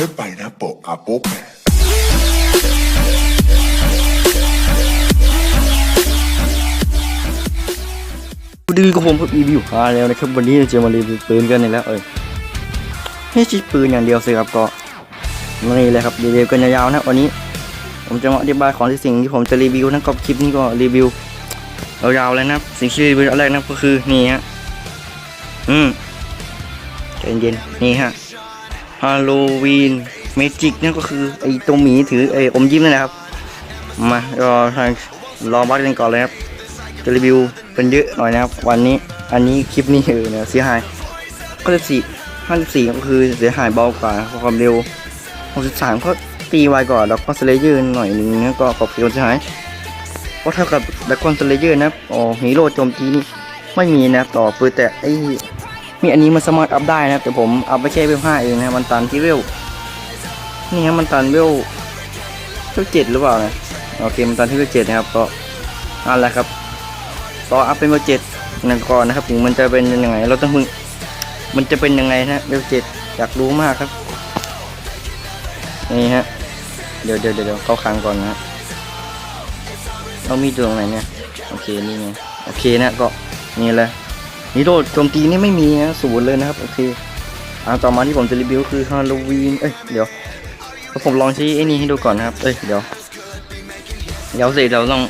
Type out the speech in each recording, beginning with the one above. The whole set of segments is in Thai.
ค่อยไปนะโปะอาโป๊กแหมสวัสดีกับผมรีวิวฮาแล้วนะครับ วันนี้เราจะมารีวิวปืนกันนี่แล้ว เอ้ยไม่ใช่ปืนอย่างเดียวสิครับก็นี่เลยครับรีวิวกันยาวๆนะวันนี้ ผมจะมาอธิบายของที่สิ่งที่ผมจะรีวิวนะกับคลิปนี้ก็รีวิวยาวๆเลยนะสิ่งที่รีวิวแรกนะก็คือนี่ฮะอืมใจเย็นๆนี่ฮะ ฮาโลวีนเมจิกนั่นก็คือไอตรงหมีถือไออมยิ้มนั่นะครับ มารอทางรอวัดกันก่อนเลยครับจะรีวิวเป็นเยอะหน่อยนะครับ วันนี้อันนี้คลิปนี้เออเนี่ยเสียหายก็สิบสี่ห้าสิบสี่ก็คือเสียหายเบากว่าความเร็วหกสิบสามก็ตีไวกว่าแล้วก็สเลเยอร์หน่อยหนึงนะก็ขอบคุณเสียหายก็เท่ากับดักคอนสเลเยอร์นะครับอ๋อฮีโร่โจมตีนี่ไม่มีนะครับต่อปืนแต่ไอ มีอันนี้มันสามารถอัพได้นะครับแต่ผมอัพไปแค่เวลห้าเองนะมันตันที่เวลนี่ครับมันตันเวลเวลเจ็ดหรือเปล่านะโอเคมันตันที่เวลเจ็ดนะครับก็นั่นแหละครับต่ออัพเป็นเบอร์เจ็ดนั่นก่อนนะครับถึงมันจะเป็นยังไงเราต้องมึงมันจะเป็นยังไงนะเบอร์เจ็ดอยากรู้มากครับนี่ฮะเดี๋ยวเดี๋ยวเดี๋ยวเข้าคลังก่อนนะเรามีตัวตรงไหนเนี่ยโอเคนี่ไงโอเคนะก็นี่เลย นิโรธโจมตีนี่ไม่มีนะศูนย์เลยนะครับ โอเคอ่าต่อมาที่ผมจะรีวิวคือฮาโลวีนเอ้ยเดี๋ยวผมลองใช้ไอ้นี่ให้ดูก่อนนะครับ เอ้ยเดี๋ยวเดี๋ยวสิเราต้อง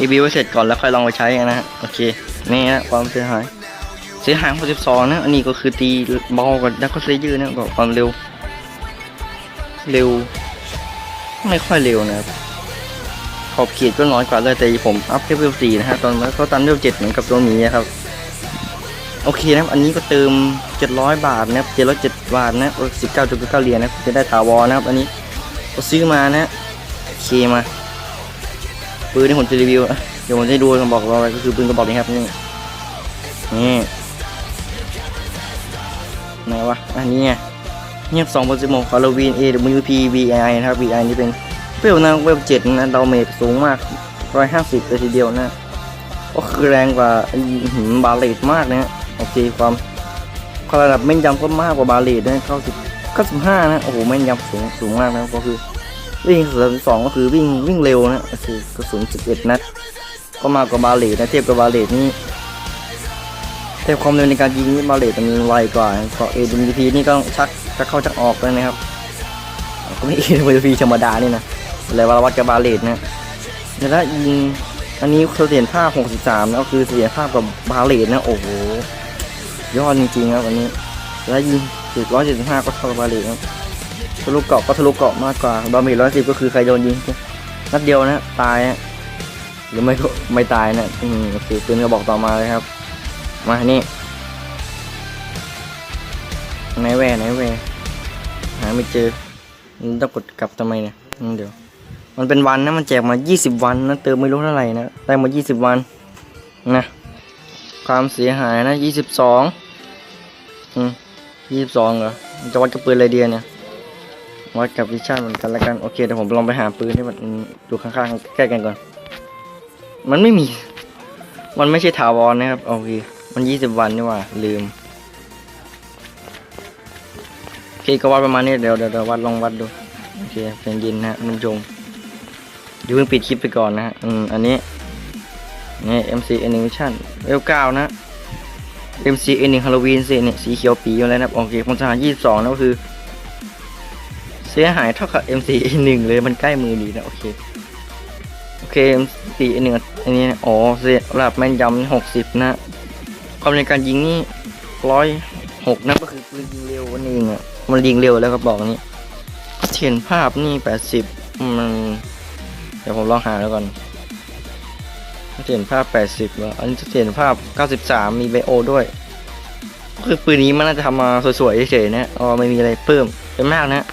รีวิวไว้เสร็จก่อนแล้วค่อยลองไปใช้นะฮะโอเคนี่ฮะความเสียหายเสียหาย62นะอันนี้ก็คือตีเบากว่าดักก็เซยืนะก็ความเร็ว เร็ว ไม่ค่อยเร็วนะครับขอบเขตก็น้อยกว่าเลยแต่ผมอัพแค่เวลสี่นะฮะตอนนั้นเขาตันเวลเจ็ดเหมือนกับตัวหมีนะครับ โอเคนะครับอันนี้ก็เติม 700 บาทนะครับ707บาทนะ19.9เก้าจุดเก้าเหรียญนะจะได้ถาวรนะครับ อันนี้ก็ซื้อมานะโอเคมาปืนที่ผมจะรีวิวเดี๋ยวผมจะดูกระบอกเราก็คือปืนกระบอกนี้ครับนี่นี่ไหนวะอันนี้ไงเงียบสองพันสิบหกคาร์วีน AWP VI นะครับ VI นี่เป็นเวลนะเวลเจ็ดนะดาเมจสูงมากร้อยห้าสิบเลยทีเดียวนะก็คือแรงกว่าหืมบาเลตมากนะฮะ โอเคความความระดับแม่นยำก็มากกว่าบาเลตนะเข้าสิบเก้าสิบห้านะโอ้โหแม่นยำสูงสูงมากนะก็คือวิ่งสามสองก็คือวิ่งวิ่งเร็วนะคือกระสุน11นัดก็มากกว่าบาเลตนะเทียบกับบาเลตนี่เทียบความเร็วในการยิงนี่บาเลตมันไวกว่าก็ AWP นี่ก็ชักชักเข้าชักออกเลยนะครับก็ไม่ AWP ธรรมดานี่นะเลยว่าวัดกับบาเลตนะแต่ถ้ายิงอันนี้เสถียรภาพ 63 นะก็คือเสถียรภาพกับบาเลตนะ โอ้โห ยอดจริงๆครับอันนี้แล้ยิง175ก็เท่ากับบาเลตครับทะลุเกาะก็ทะลุเกาะมากกว่าดาเมร้อยสิบก็คือใครโดนยิงนัดเดียวนะตายนะหรือไม่ก็ไม่ตายนะอืมโอปืนกระบอกต่อมาเลยครับ มานี่ไหนแวไหนแวหาไม่เจอต้องกดกลับทำไมเนี่ยเดี๋ยว มันเป็นวันนะมันแจกมา 20 วันนะเติมไม่รู้เท่าไหร่นะได้มา 20 วันนะความเสียหายนะ 22 อืม22เหรอจะวัดกับปืนอะไรเดียเนี่ยวัดกับวิชั่นเหมือนกันล้วกันโอเคเดี๋ยวผมลองไปหาปืนที่มันอยู่ข้างๆใกล้กันก่อน มันไม่มี มันไม่ใช่ถาวรนะครับโอเคมันยี่สิบวันนี่ว่าลืมโอเคก็วัดประมาณนี้เดี๋ยวเดี๋ยววัดลองวัดดูโอเคเป็นยินนะฮะคุณผู้ชมเดี๋ยวเพิ่งปิดคลิปไปก่อนนะฮะอืมอันนี้นี่ MC Animation เอลเก้านะ MC N1 Halloween สิเนี่ยสีเขียวปีอยู่แล้วนะครับโอเคผมจะหายี่สิบสองนก็คือ เสียหายเท่ากับ MC หนึ่งเลยมันใกล้มือดีนะโอเคโอเค MC หนึ่งอันนี้นะอ๋อเสียระดับแม่นยำหกสิบนะความในการยิงนี่ร้อยหกนะก็คือปืนยิงเร็วนั่นเองอะมันยิงเร็วแล้วก็บอกนี้เห็นภาพนี่แปดสิบมันเดี๋ยวผมลองหาแล้วก่อน เห็นภาพแปดสิบแล้วอันนี้เห็นภาพเก้าสิบสามมีไบโอด้วยก็คือปืนนี้มันน่าจะทำมาสวยๆเฉยๆนะอ๋อไม่มีอะไรเพิ่มเป็นมากนะ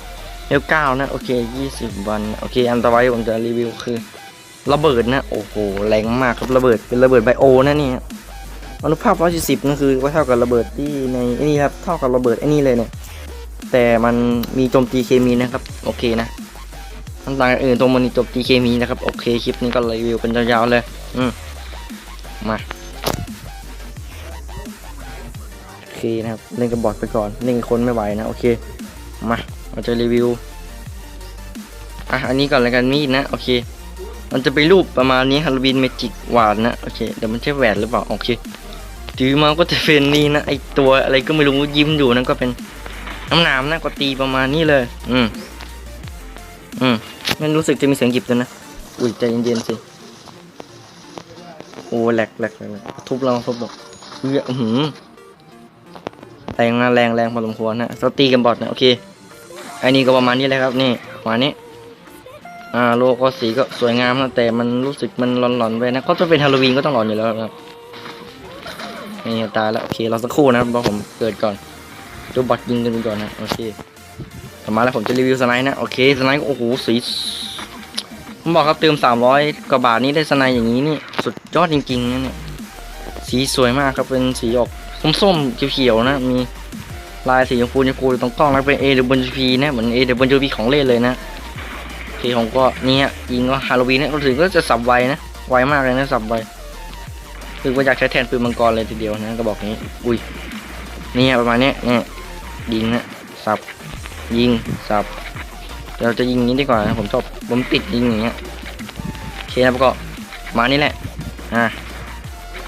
เลเวลเก้านะ โอเคยี่สิบวัน โอเค อันต่อไปผมจะรีวิวคือ ระเบิดนะ โอ้โห แรงมากครับ ระเบิด เป็นระเบิดไบโอนะนี่อนุภาพ 140นั่นคือว่าเท่ากับระเบิดที่ในไอ้นี่ครับ เท่ากับระเบิดไอ้นี่เลยเนี่ย แต่มันมีโจมตีเคมีนะครับ โอเคนะ ต่างกันอื่นตรงมันมีโจมตีเคมีนะครับ โอเค คลิปนี้ก็รีวิวเป็นยาวๆเลย อืมมา โอเคนะครับ เล่นกับบอทไปก่อน เล่นคนไม่ไหวนะ โอเค มาเราจะรีวิว อะ อันนี้ก่อนแล้วกันมีดนะ โอเค มันจะเป็นรูปประมาณนี้ฮาโลวีนเมจิกหวานนะ โอเค เดี๋ยวมันใช่แหวนหรือเปล่า โอเค ถือมาก็จะเป็นนี่นะ ไอตัวอะไรก็ไม่รู้ยิ้มอยู่นั่นก็เป็นน้ำหนามนะก็ตีประมาณนี้เลย อืม อืมมันรู้สึกจะมีเสียงหยิบด้วยนะ อุ้ยใจเย็นๆสิโอ้แหลกแหลกแหลกแหลกทุบเราทุบเราเฮ้ยอื้อหือแรงนะแรงแรงพอสมควรนะสตีกันบอดนะโอเคไอ้นี่ก็ประมาณนี้แหละครับนี่ประมาณนี้อ่าโลโก้สีก็สวยงามนะแต่มันรู้สึกมันหลอนๆไปนะก็จะเป็นฮาโลวีนก็ต้องหลอนอยู่แล้วครับนี่ตายแล้วโอเคเราสักครู่นะครับเพราะผมเกิดก่อนดูบอทยิงกันไปก่อนนะโอเค ต่อมาแล้วผมจะรีวิวสไนด์นะ โอเคสไนด์โอ้โหสีผมบอกครับเติม300กว่าบาทนี้ได้สไนด์อย่างนี้นี่สุดยอดจริงๆนะเนี่ยสีสวยมากครับเป็นสีออกส้มๆเขียวๆนะมีลายสีชมพูชมพูตรงกล้องแล้วเป็น A หรือบนพีนะเหมือน A หรือบนพีของเล่นเลยนะโอเคผมก็เนี่ยยิงก็ฮาโลวีนเนี่ยรู้สึกก็จะสับไวนะไวมากเลยนะสับไวคือว่าอยากใช้แทนปืนมังกรเลยทีเดียวนะก็บอกนี้ อุ้ยเนี่ยประมาณนี้เนี่ยยิงนะสับ ยิงสับเราจะยิงอย่างนี้ดีกว่านะผมชอบผมติดยิงอย่างเงี้ยโอเคนะก็มานี่แหละอะ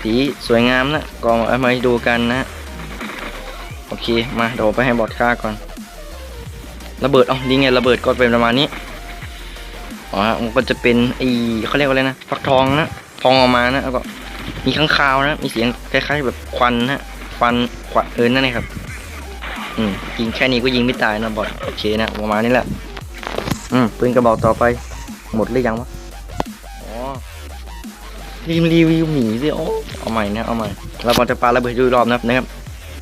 สีสวยงามนะก็เอามาดูกันนะโอเคมาเดี๋ยวผมไปให้บอทฆ่าก่อนระเบิดอ๋อนี่ไงระเบิดก็เป็นประมาณนี้อ๋อมันก็จะเป็นไอเขาเรียกว่าอะไรนะฟักทองนะทองออกมานะแล้วก็มีข้างคาวนะมีเสียงคล้ายๆแบบควันนะควันควันเออนั่นเองครับ อืมยิงแค่นี้ก็ยิงไม่ตายนะบอทโอเคนะประมาณนี้แหละ อืมปืนกระบอกต่อไป หมดหรือยังวะอ๋อรีมรีวิวหมีสิโอ้เอาใหม่นะเอาใหม่เราบอลจะปาระเบิดดูรอบนะครับนะครับ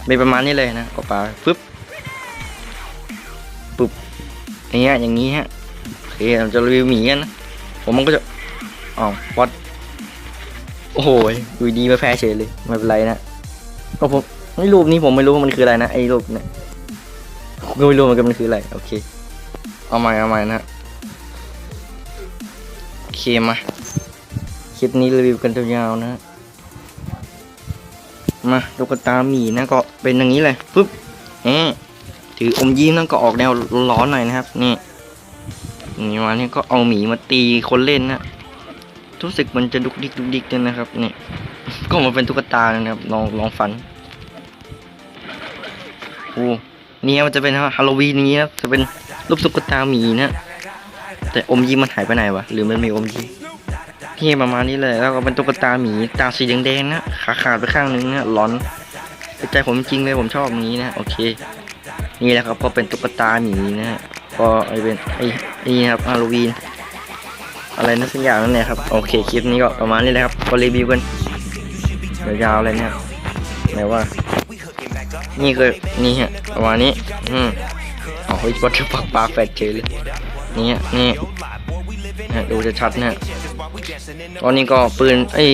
เป็นประมาณนี้เลยนะก็ปาปึ๊บปึ๊บอย่างเงี้ยอย่างนี้ฮะโอเคเราจะรีวิวหมีกันนะผมมันก็จะอ๋อวัดโอ้โหดูดีมาแพ้เฉยเลยไม่เป็นไรนะก็ผมไอ้รูปนี้ผมไม่รู้ว่ามันคืออะไรนะไอ้รูปเนี่ย ไม่รู้เหมือนกันมันคืออะไร โอเค เอาใหม่เอาใหม่นะ โอเคมา คลิปนี้รีวิวกันยาวๆนะ มาลูกตาหมีนะก็เป็นอย่างนี้เลยปึ๊บเอ๊ถืออมยิ้มนั่นก็ออกแนวร้อนหน่อยนะครับ นี่นี่มานี่ก็เอาหมีมาตีคนเล่นนะรู้สึกมันจะดุกดิกดุกดิกด้วยนะครับนี่ก็มาเป็นตุ๊กตานะครับลองลองฟันโอ้เนี่ยมันจะเป็นฮาโลวีนนี้นะจะเป็นรูปตุ๊กตาหมีนะแต่อมยิ้มมันหายไปไหนวะหรือมันมีอมยิ้มที่ประมาณนี้เลยแล้วก็เป็นตุ๊กตาหมีตาสีแดงๆนะขาขาดไปข้างนึงนะร้อนใจผมจริงเลยผมชอบนี้นะโอเค นี่แหละครับก็เป็นตุ๊กตาหมีนะฮะก็ไอเป็นไอนี่ครับฮาโลวีนอะไรนะสักอย่างนั่นแหละครับโอเคคลิปนี้ก็ประมาณนี้แหละครับก็รีวิวกันยาวๆเลยเนี่ยไหนว่า นี่คือนี่ฮะ ประมาณนี้อืมอ๋อเฮ้ยวัตถุปักปลาแฟดเจอเลยนี่นี่นะดูจะชัดนะตอนนี้ก็ปืนไอ้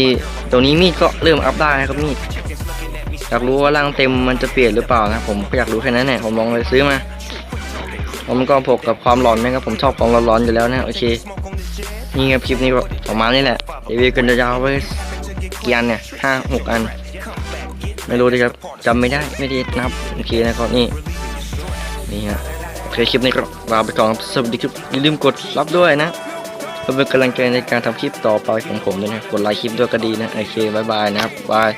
ตัวนี้มีดก็เริ่มอัพได้นะครับมีดอยากรู้ว่าร่างเต็มมันจะเปลี่ยนหรือเปล่านะผมก็อยากรู้แค่นั้นแหละผมลองเลยซื้อมาผมก็พกกับความร้อนนะครับผมชอบของร้อนๆอยู่แล้วนะโอเคนี่ครับคลิปนี้ประมาณนี้แหละรีวิวกันยาวๆไปกี่อันเนี่ยห้าหกอัน ไม่รู้ดิครับจำไม่ได้ไม่ดีนะครับโอเคนะครับนี่นี่ฮะโอเคคลิปนี้ก็ลาไปก่อนครับสวัสดีครับอย่าลืมกดรับด้วยนะเพื่อเป็นกำลังใจในการทำคลิปต่อไปของผมด้วยนะกดไลค์คลิปด้วยก็ดีนะโอเคบายบายนะครับบาย